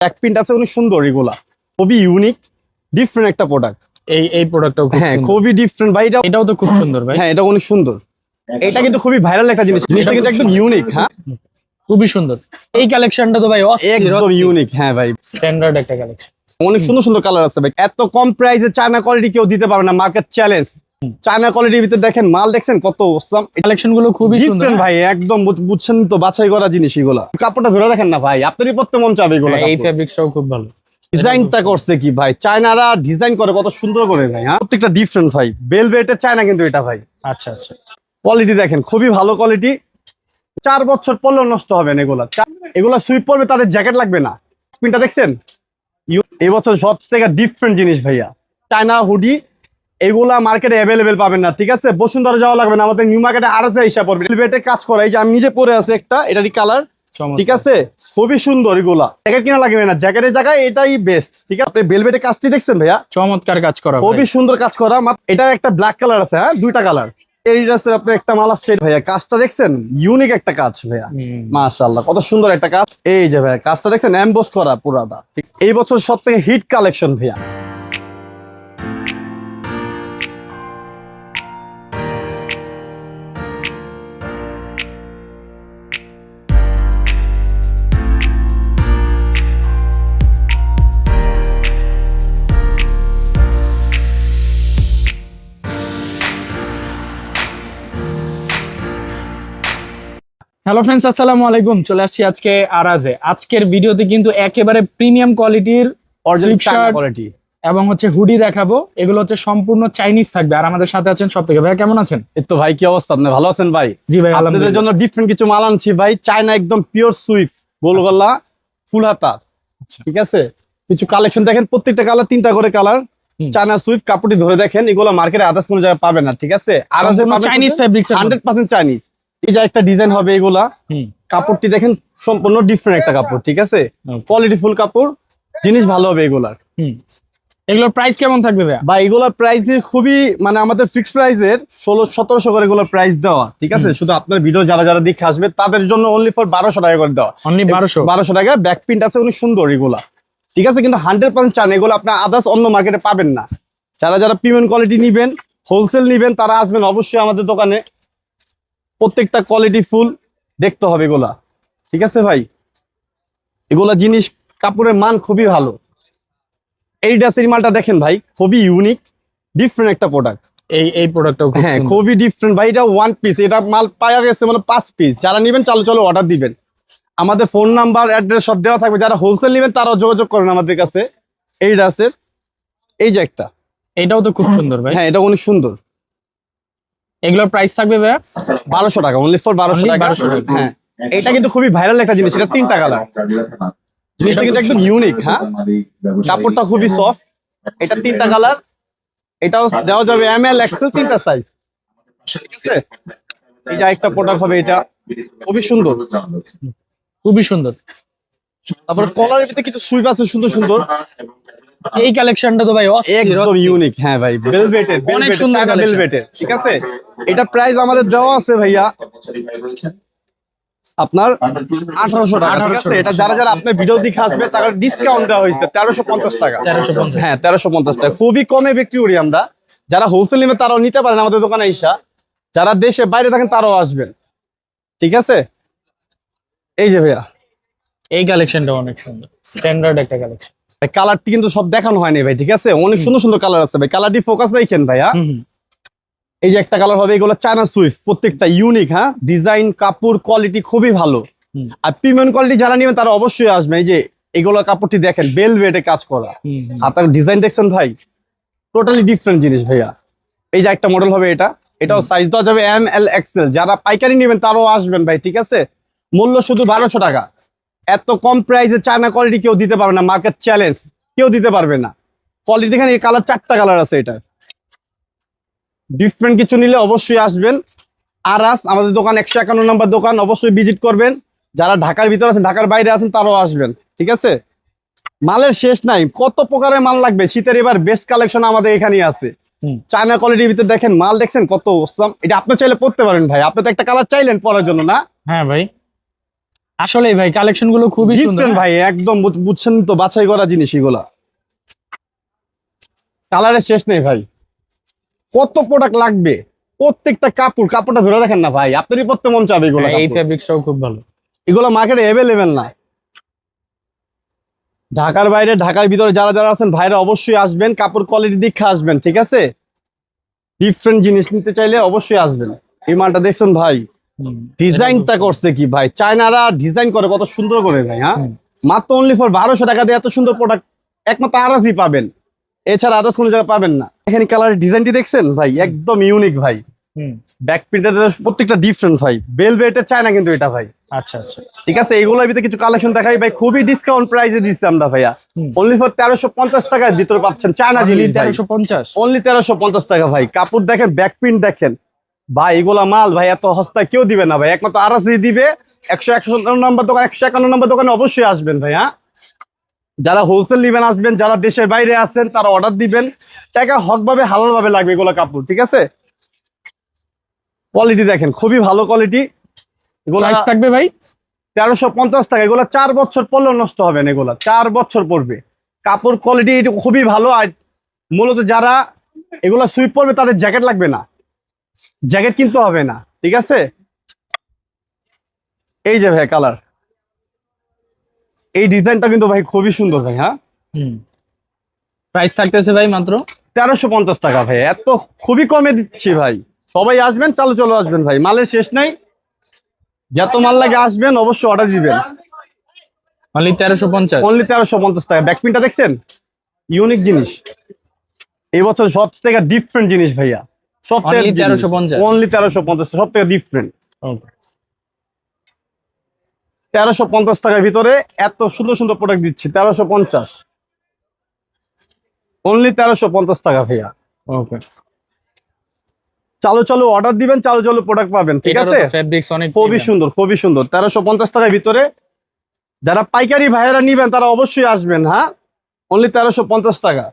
Back print আছে অনেক সুন্দর এগুলা। খুবই ইউনিক ডিফারেন্ট একটা প্রোডাক্ট এই এই প্রোডাক্টটাও খুব হ্যাঁ খুবই ডিফারেন্ট ভাই এটা এটাও তো খুব সুন্দর ভাই। হ্যাঁ এটা অনেক সুন্দর। এটা কিন্তু খুবই ভাইরাল একটা জিনিস। জিনিসটা কিন্তু একদম ইউনিক হ্যাঁ? খুবই সুন্দর। এই কালেকশনটা তো ভাই একদম ইউনিক হ্যাঁ ভাই। স্ট্যান্ডার্ড একটা কালেকশন অনেক সুন্দর সুন্দর কালার আছে ভাই। এত কম প্রাইসে চায়না কোয়ালিটি কেউ দিতে পারবে না। মার্কেট চ্যালেঞ্জ চায়না কোয়ালিটির ভিতরে দেখেন মাল দেখছেন কত অসম। কালেকশনগুলো খুবই সুন্দর। ডিফারেন্ট ভাই একদম বুঝছেন তো বাছাই করা জিনিস এগুলা। কাপড়টা ধরে দেখেন না ভাই আপনারই পড়তে মন চাবে এগুলো হ্যাঁ, এই ফেব্রিক্সটাও খুব ভালো। ডিজাইনটা করছে কি ভাই? চায়নারা ডিজাইন করে কত সুন্দর করে ভাই হ্যাঁ? প্রত্যেকটা ডিফারেন্ট ভাই। বেলভেটের চায়না কিন্তু এটা ভাই। আচ্ছা আচ্ছা। কোয়ালিটি দেখেন খুবই ভালো কোয়ালিটি চার বছর পরলেও নষ্ট হবে না এগুলা। এগুলা সুইপ পড়বে তাদের জ্যাকেট লাগবে না। প্রিন্টটা দেখছেন? ইউ- এই বছর সব থেকে ডিফারেন্ট জিনিস ভাইয়া। চায়না হুডি এগুলা মার্কেটে অ্যাভেলেবেল পাবেন না ঠিক আছে? বসুন্ধরা যাওয়া লাগবে না আমাদের নিউ মার্কেটে আরও হিসাব পড়বে বেলভেটে কাজ করা এই যে আমি নিজে পরে আছে একটা এটারই কালার ঠিক আছে? খুবই সুন্দর এগুলা। জ্যাকেট কিনা লাগবে না জ্যাকেটের জায়গায় এটাই বেস্ট ঠিক আছে? আপনি বেলভেটে কাজটি দেখছেন ভাইয়া? চমৎকার কাজ করা খুবই সুন্দর কাজ করা এটা একটা ব্ল্যাক কালার আছে হ্যাঁ? দুইটা কালার আপনি একটা মালা ভাইয়া কাজটা দেখছেন? ইউনিক একটা কাজ ভাইয়া। মাশাআল্লাহ কত সুন্দর একটা কাজ। এই যে ভাইয়া কাজটা দেখছেন? এমবোস করা পুরাটা। এই বছর সব থেকে হিট কালেকশন ভাইয়া। হ্যালো ফ্রেন্ডস আসসালামু আলাইকুম। চলে আসছি আজকে আরাজে। আজকের ভিডিওতে কিন্তু একেবারে প্রিমিয়াম কোয়ালিটির কোয়ালিটি এবং হচ্ছে হুডি দেখাবো। এগুলো হচ্ছে সম্পূর্ণ চাইনিজ থাকবে। আর আমাদের সাথে আছেন সব থেকে। ভাই কেমন আছেন? এই তো ভাই কি অবস্থা? আপনি ভালো আছেন ভাই? জি ভাই আপনাদের জন্য ডিফারেন্ট কিছু মাল আনছি ভাই। চায়না একদম পিওর সুইফট গোলগলা ফুল হাতা। আচ্ছা। ঠিক আছে? কিছু কালেকশন দেখেন প্রত্যেকটা কালার তিনটা করে কালার। চায়না সুইফট কাপড়টি ধরে দেখেন এগুলো মার্কেটে আদার্স কোনো জায়গায় পাবেন না ঠিক আছে? আর চাইনিজ হান্ড্রেড পার্সেন্ট চাইনিজ এই যে একটা ডিজাইন হবে এগুলা কাপড়টি দেখেন সম্পূর্ণ ডিফারেন্ট একটা কাপড় ঠিক আছে? কোয়ালিটি ফুল কাপড় জিনিস ভালো হবে এগুলার। হুম। এগুলোর প্রাইস কেমন থাকবে ভাইয়া? বা এগুলার প্রাইস খুবই মানে আমাদের ফিক্সড প্রাইসের ষোলো সতেরোশো করে এগুলোর প্রাইস দেওয়া ঠিক আছে? শুধু আপনার ভিডিও যারা যারা দেখে আসবে তাদের জন্য অনলি ফর বারোশো টাকা করে দেওয়া। অনলি বারোশো? বারোশো টাকা ব্যাক প্রিন্ট আছে অনেক সুন্দর এগুলা। ঠিক আছে? কিন্তু হান্ড্রেড পার্সেন্ট চান এগুলো আপনার আদার্স অন্য মার্কেটে পাবেন না। যারা যারা প্রিমিয়াম কোয়ালিটি নিবেন হোলসেল নিবেন তারা আসবেন অবশ্যই আমাদের দোকানে। প্রত্যেকটা কোয়ালিটি ফুল দেখতে হবে এগুলা। ঠিক আছে ভাই? এগুলা জিনিস কাপড়ের মান খুবই ভালো। এই ডাসের মালটা দেখেন ভাই খুবই ইউনিক ডিফারেন্ট একটা প্রোডাক্ট এই এই প্রোডাক্টটাও খুব হ্যাঁ খুবই ডিফারেন্ট ভাই এটা ওয়ান পিস এটা মাল পাওয়া গেছে মানে পাঁচ পিস যারা নেবেন চালু চালু অর্ডার দিবেন। আমাদের ফোন নাম্বার অ্যাড্রেস সব দেওয়া থাকবে। যারা হোলসেল নেবেন তারাও যোগাযোগ করেন আমাদের কাছে। এই ড্রেসের এই যে একটা। এটাও তো খুব সুন্দর ভাই। হ্যাঁ এটা অনেক সুন্দর। এগুলোর প্রাইস থাকবে ভাইয়া বারোশো টাকা অনলি ফর বারোশো টাকা? 1200 টাকা। হ্যাঁ। এটা কিন্তু খুবই ভাইরাল একটা জিনিস এটা তিনটা কালার জিনিসটা কিন্তু একদম ইউনিক হ্যাঁ? কাপড়টা খুবই সফট এটা তিনটা কালার এটাও দেওয়া যাবে এম এল এক্সেল তিনটা সাইজ ঠিক আছে? এই যে একটা প্রোডাক্ট হবে এটা। খুবই সুন্দর। খুবই সুন্দর। তারপর কলারের ভিতরে কিছু সুইপ আছে সুন্দর সুন্দর। এই কালেকশনটা তো ভাই একদম ইউনিক হ্যাঁ ভাই বেলভেটের অনেক সুন্দর। বেলভেটের ঠিক আছে? এটা প্রাইস আমাদের দেওয়া আছে ভাইয়া আপনার আঠারোশো টাকা ঠিক আছে? এটা যারা যারা আপনার ভিডিও দেখে আসবে তারা ডিসকাউন্ট দেওয়া হয়েছে তেরোশো পঞ্চাশ টাকা। হ্যাঁ তেরোশো পঞ্চাশ টাকা। খুবই কমে বিক্রি করি আমরা। যারা হোলসেল নেবে তারাও নিতে পারেন আমাদের দোকানে ইসা যারা দেশে বাইরে থাকেন তারাও আসবেন। ঠিক আছে? এই যে ভাইয়া। এই কালেকশনটা অনেক সুন্দর। স্ট্যান্ডার্ড একটা কালেকশন কালারটি কিন্তু সব দেখানো হয়নি ভাই ঠিক আছে? অনেক সুন্দর সুন্দর কালার আছে ভাই। কালারটি ফোকাস রাখেন ভাইয়া। এই যে একটা কালার হবে এগুলো চায়না সুইফট প্রত্যেকটা ইউনিক হ্যাঁ? ডিজাইন কাপড় কোয়ালিটি খুবই ভালো। আর প্রিমিয়াম কোয়ালিটি যারা নেবেন তারা অবশ্যই আসবে। এই যে এগুলো কাপড়টি দেখেন বেল ওয়েটে কাজ করা। আর তার ডিজাইন দেখছেন ভাই? টোটালি ডিফারেন্ট জিনিস ভাইয়া। এই যে একটা মডেল হবে এটা। এটাও সাইজ দেওয়া যাবে এম এল এক্সেল যারা পাইকারি নেবেন তারাও আসবেন ভাই ঠিক আছে? মূল্য শুধু বারোশো টাকা। এত কম প্রাইসে চায়না কোয়ালিটি কেউ দিতে পারবে না মার্কেট চ্যালেঞ্জ কেউ দিতে পারবে না। কোয়ালিটি এই কালার চারটা কালার আছে এটা ডিফারেন্ট কিছু নিলে অবশ্যই আসবেন। আরাস আমাদের দোকান একশো একান্ন নম্বর দোকান অবশ্যই ভিজিট করবেন। যারা ঢাকার ভিতরে আছেন ঢাকার বাইরে আছেন তারাও আসবেন ঠিক আছে? মালের শেষ নাই কত প্রকারের মাল লাগবে? শীতের এবার বেস্ট কালেকশন আমাদের এখানেই আছে। চায়না কোয়ালিটির ভিতরে দেখেন মাল দেখছেন কত এটা আপনি চাইলে পড়তে পারেন ভাই আপনি তো একটা কালার চাইলেন পরার জন্য না? হ্যাঁ ভাই। আসলে ভাই কালেকশনগুলো খুবই সুন্দর। ভাই একদম বুঝছেন তো বাছাই করা জিনিস এগুলা। কালারের শেষ নেই ভাই। কত প্রোডাক্ট লাগবে? প্রত্যেকটা কাপড় কাপড়টা ধরে দেখেন না ভাই আপনারই পড়তে মন চাবে এগুলো হ্যাঁ, এই ফেব্রিক্সটাও খুব ভালো। এগুলো মার্কেটে অ্যাভেলেবেল না। ঢাকার বাইরে ঢাকার ভিতরে যারা যারা আছেন ভাইরা অবশ্যই আসবেন কাপড় কোয়ালিটি দেখে আসবেন ঠিক আছে? ডিফারেন্ট জিনিস নিতে চাইলে অবশ্যই আসবেন। এই মালটা দেখছেন ভাই। ডিজাইনটা করছে কি ভাই? চায়নারা ডিজাইন করে কত সুন্দর করে ভাই হ্যাঁ? মাত্র অনলি ফর বারোশো টাকা দিয়ে এত সুন্দর প্রোডাক্ট একমাত্র আরাজি পাবেন। এছাড়া আদার্স কোনো জায়গায় পাবেন না। এখানে কালারের ডিজাইনটি দেখছেন ভাই? একদম ইউনিক ভাই। হুম। ব্যাক প্রিন্টের প্রত্যেকটা ডিফারেন্ট ভাই। বেলভেটের চায়না কিন্তু এটা ভাই। আচ্ছা আচ্ছা। ঠিক আছে? এগুলোর ভিতরে কিছু কালেকশন দেখাই ভাই। খুবই ডিসকাউন্ট প্রাইসে দিচ্ছি আমরা ভাইয়া। অনলি ফর তেরোশো পঞ্চাশ টাকার ভিতরে পাচ্ছেন চায়না জিনিস তেরোশো পঞ্চাশ? অনলি তেরোশো পঞ্চাশ টাকা ভাই। কাপড় দেখেন ব্যাক প্রিন্ট দেখেন। ভাই এগুলা মাল ভাই এত সস্তায় কেউ দিবে না ভাই। একমাত্র আরাসি দিবে একশো একশো নম্বর দোকান একশো একান্ন নম্বর দোকানে অবশ্যই আসবেন ভাই হ্যাঁ? যারা হোলসেল নিবেন আসবেন যারা দেশের বাইরে আছেন তারা অর্ডার দিবেন। টাকা হকভাবে হালাল ভাবে লাগবে এগুলো কাপড় ঠিক আছে? কোয়ালিটি দেখেন খুবই ভালো কোয়ালিটি এগুলা থাকবে ভাই? তেরোশো পঞ্চাশ টাকা এগুলো চার বছর পরলেও নষ্ট হবে না এগুলো চার বছর পড়বে কাপড় কোয়ালিটি খুবই ভালো আর মূলত যারা এগুলো সুইপ পরবে তাদের জ্যাকেট লাগবে না। জ্যাকেট কিনতে হবে না ঠিক আছে? এই যে ভাই কালার। এই ডিজাইনটা কিন্তু ভাই খুবই সুন্দর ভাই হ্যাঁ? প্রাইস থাকতেছে ভাই মাত্র? তেরোশো পঞ্চাশ টাকা ভাই এত খুবই কমে দিচ্ছি ভাই। সবাই আসবেন চালু চলো আসবেন ভাই মালের শেষ নাই। যত মাল লাগে আসবেন অবশ্যই অর্ডার দিবেন। অনলি তেরোশো পঞ্চাশ? অনলি তেরোশো পঞ্চাশ টাকা। ব্যাকপিনটা দেখছেন? ইউনিক জিনিস। এই বছর সব থেকে ডিফারেন্ট জিনিস ভাইয়া। সব থেকে Only 1350 অনলি তেরোশো পঞ্চাশ সব থেকে ডিফারেন্ট তেরোশো পঞ্চাশ টাকার ভিতরে এত সুন্দর সুন্দর প্রোডাক্ট দিচ্ছি তেরোশো পঞ্চাশ। অনলি তেরোশো পঞ্চাশ টাকা ভাইয়া। ওকে চালু চালু অর্ডার দিবেন চালু চালু প্রোডাক্ট পাবেন ঠিক আছে? খুবই সুন্দর খুবই সুন্দর। তেরোশো পঞ্চাশ টাকার ভিতরে যারা পাইকারি ভাইয়েরা নিবেন তারা অবশ্যই আসবেন হ্যাঁ? অনলি তেরোশো পঞ্চাশ টাকা।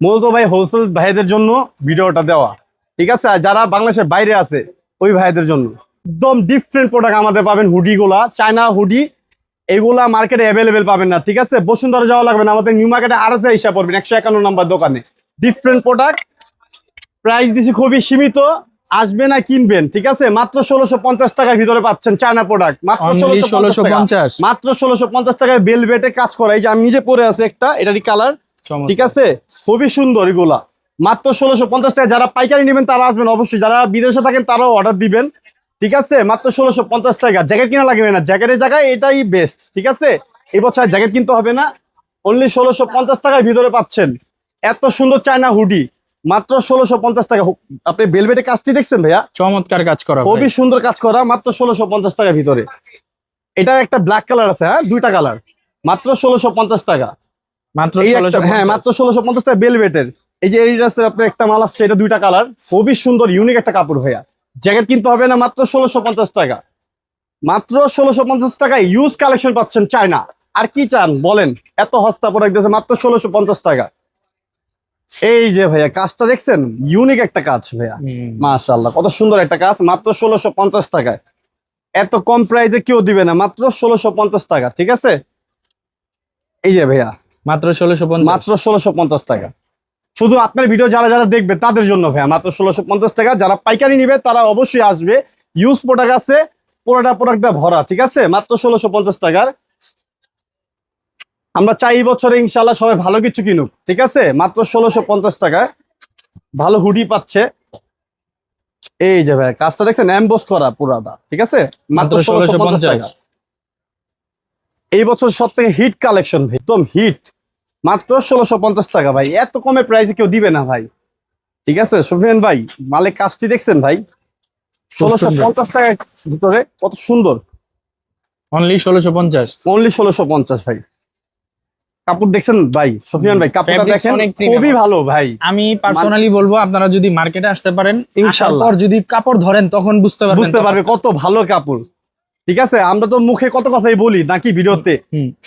মূলত ভাই হোলসেল ভাইদের জন্য ভিডিওটা দেওয়া। ঠিক আছে? আর যারা বাংলাদেশের বাইরে আছে ওই ভাইদের জন্য। একদম ডিফারেন্ট প্রোডাক্ট আমাদের পাবেন হুডি গুলা চায়না হুডি এগুলা মার্কেটে অ্যাভেলেবেল পাবেন না ঠিক আছে? বসুন্ধরা যাওয়া লাগবে না আমাদের নিউ মার্কেটে আর আছে হিসাব করবেন একশো একান্ন নম্বর দোকানে। ডিফারেন্ট প্রোডাক্ট প্রাইস দিছি খুবই সীমিত আসবেন আর কিনবেন ঠিক আছে? মাত্র ষোলোশো পঞ্চাশ টাকার ভিতরে পাচ্ছেন চায়না প্রোডাক্ট মাত্র ষোলোশো পঞ্চাশ মাত্র ষোলোশো পঞ্চাশ টাকায় বেলভেটে কাজ করা এই যে আমি নিজে পরে আছে একটা এটারই কালার ঠিক আছে? খুবই সুন্দর এগুলা। মাত্র ষোলোশো পঞ্চাশ টাকা যারা পাইকারি নেবেন তারা আসবেন। অবশ্যই যারা বিদেশে থাকেন তারাও অর্ডার দিবেন। ঠিক আছে? মাত্র ষোলোশো পঞ্চাশ টাকা। জ্যাকেট কিনা লাগবে না। জ্যাকেটের জায়গায় এটাই বেস্ট ঠিক আছে? এই বছর জ্যাকেট কিনতে হবে না। অনলি ষোলোশো পঞ্চাশ টাকার ভিতরে পাচ্ছেন। এত সুন্দর চায়না হুডি। মাত্র ষোলোশো পঞ্চাশ টাকা। আপনি বেলভেটে কাজটি দেখছেন ভাইয়া? চমৎকার কাজ করা খুবই সুন্দর কাজ করা। মাত্র ষোলোশো পঞ্চাশ টাকার ভিতরে। এটা একটা ব্ল্যাক কালার আছে হ্যাঁ? দুইটা কালার মাত্র ষোলোশো পঞ্চাশ টাকা। মাত্র হ্যাঁ মাত্র ষোলোশো পঞ্চাশ টাকা বেলভেটের এই যে এরিডাসের আপনার একটা মাল আসছে এটা দুইটা কালার খুবই সুন্দর ইউনিক একটা কাপড় ভাইয়া। জ্যাকেট কিনতে হবে না মাত্র ষোলোশো পঞ্চাশ টাকা। মাত্র ষোলোশো পঞ্চাশ টাকায় ইউজ কালেকশন পাচ্ছেন চায়না আর কি চান বলেন? এত হস্তা প্রোডাক্ট দিয়েছে মাত্র ষোলোশো পঞ্চাশ টাকা। এই যে ভাইয়া কাজটা দেখছেন? ইউনিক একটা কাজ ভাইয়া। মাশাল্লাহ কত সুন্দর একটা কাজ মাত্র ষোলোশো পঞ্চাশ টাকায়। এত কম প্রাইসে কেউ দিবে না মাত্র ষোলোশো পঞ্চাশ টাকা ঠিক আছে? এই যে ভাইয়া। মাত্র ষোলোশো মাত্র ষোলোশো পঞ্চাশ টাকা। শুধু আপনার ভিডিও যারা যারা দেখবে তাদের জন্য ভাইয়া মাত্র ষোলোশো পঞ্চাশ টাকা। যারা পাইকারি নিবে তারা অবশ্যই আসবে। ইউজ প্রোডাক্ট আছে পুরোটা প্রোডাক্টটা ভরা ঠিক আছে? মাত্র ষোলোশো পঞ্চাশ টাকার। আমরা চাই বছরে ইনশাল্লাহ সবাই ভালো কিছু কিনুক ঠিক আছে? মাত্র ষোলোশো পঞ্চাশ টাকায় ভালো হুডি পাচ্ছে। এই যে ভাই কাজটা দেখছেন? অ্যাম্বোস করা পুরাটা ঠিক আছে? মাত্র ষোলোশো পঞ্চাশ। টাকা। এই বছর সব থেকে হিট কালেকশন একদম হিট মাত্র ষোলোশো পঞ্চাশ টাকা ভাই। এত কমে প্রাইসে কেউ দিবে না ভাই। ঠিক আছে? সুফিয়ান ভাই মালে কাজটি দেখছেন ভাই? ষোলোশো পঞ্চাশ টাকার ভিতরে কত সুন্দর। অনলি ষোলোশো পঞ্চাশ। অনলি ষোলোশো পঞ্চাশ ভাই। কাপড় দেখছেন ভাই? সুফিয়ান ভাই কাপড়টা দেখেন খুবই ভালো ভাই। আমি পার্সোনালি বলব আপনারা যদি মার্কেটে আসতে পারেন আসার ইনশাল্লাহ। যদি কাপড় ধরেন তখন বুঝতে পারবেন বুঝতে পারবে কত ভালো কাপড়। ঠিক আছে? আমরা তো মুখে কত কথাই বলি নাকি ভিডিওতে?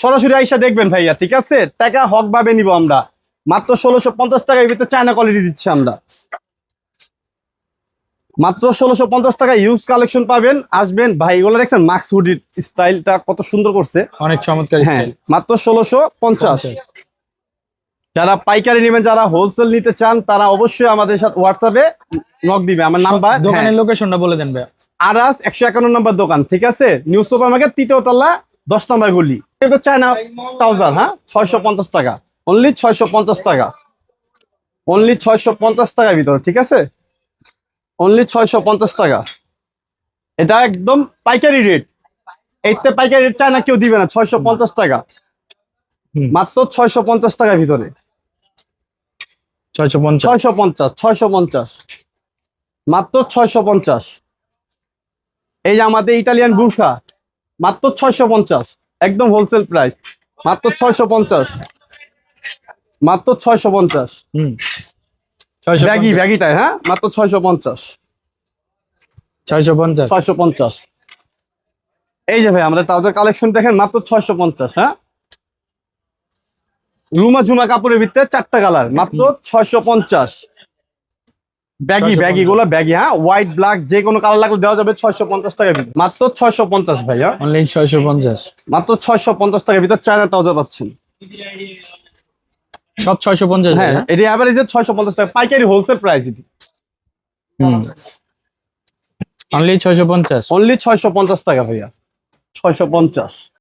সরাসরি আইসা দেখবেন ভাইয়া ঠিক আছে? টাকা হক ভাবে নিব আমরা। মাত্র ষোলোশো পঞ্চাশ টাকার ভিতরে চায়না কোয়ালিটি দিচ্ছি আমরা। মাত্র ষোলোশো পঞ্চাশ টাকা ইউজ কালেকশন পাবেন আসবেন। ভাই এগুলো দেখছেন মাক্স হুডির স্টাইলটা কত সুন্দর করছে। অনেক চমৎকার হ্যাঁ মাত্র ষোলোশো পঞ্চাশ। যারা পাইকারি নেবেন যারা হোলসেল নিতে চান তারা অবশ্যই আমাদের সাথে হোয়াটসঅ্যাপে নক দিবে। আমার নাম্বার দোকানের লোকেশনটা বলে দেন ভাই আরাস একশো একান্ন নম্বর দোকান ঠিক আছে? নিউজ সুপার মার্কেট তৃতীয় তলা দশ নম্বর গলি। এটা চায়না থাউজেন্ড হ্যাঁ? ছয়শো পঞ্চাশ টাকা। অনলি ছয়শো পঞ্চাশ টাকা। অনলি ছয়শো পঞ্চাশ টাকার ভিতরে ঠিক আছে? অনলি ছয়শো পঞ্চাশ টাকা। এটা একদম পাইকারি রেট এইতে পাইকারি রেট চায়না কেউ দিবে না ছয়শো পঞ্চাশ টাকা। মাত্র ছয়শো পঞ্চাশ টাকার ভিতরে। ছয়শো পঞ্চাশ ছয়শো পঞ্চাশ ছয়শো পঞ্চাশ মাত্র ছয়শো পঞ্চাশ এই যে আমাদের ইটালিয়ান গুসা মাত্র ছয়শো পঞ্চাশ একদম হোলসেল প্রাইস মাত্র ছয়শো পঞ্চাশ মাত্র ছয়শো পঞ্চাশ ব্যাগি ব্যাগিটাই হ্যাঁ মাত্র ছয়শো পঞ্চাশ ছয়শো পঞ্চাশ ছয়শো পঞ্চাশ এই যে ভাই আমাদের ট্রাউজার কালেকশন দেখেন মাত্র ছয়শো পঞ্চাশ হ্যাঁ রুমা ঝুমা কাপড়ের ভিতরে চারটা কালার মাত্র ছয়শো পঞ্চাশ। ব্যাগি ব্যাগি গুলো ব্যাগি হ্যাঁ? হোয়াইট ব্ল্যাক যে কোনো কালার লাগলে দেওয়া যাবে ছয়শো পঞ্চাশ টাকার ভিতরে। মাত্র ছয়শো পঞ্চাশ ভাই হ্যাঁ অনলাইন ছয়শো পঞ্চাশ। মাত্র ছয়শো পঞ্চাশ টাকার ভিতরে চায়না ট্রাউজার পাচ্ছেন। সব ছয়শো পঞ্চাশ হ্যাঁ এটি অ্যাভারেজে ছয়শো পঞ্চাশ টাকা। পাইকারি হোলসেল প্রাইস এটি। অনলি ছয়শো পঞ্চাশ। অনলি ছয়শো পঞ্চাশ টাকা ভাইয়া। ছয়শো পঞ্চাশ।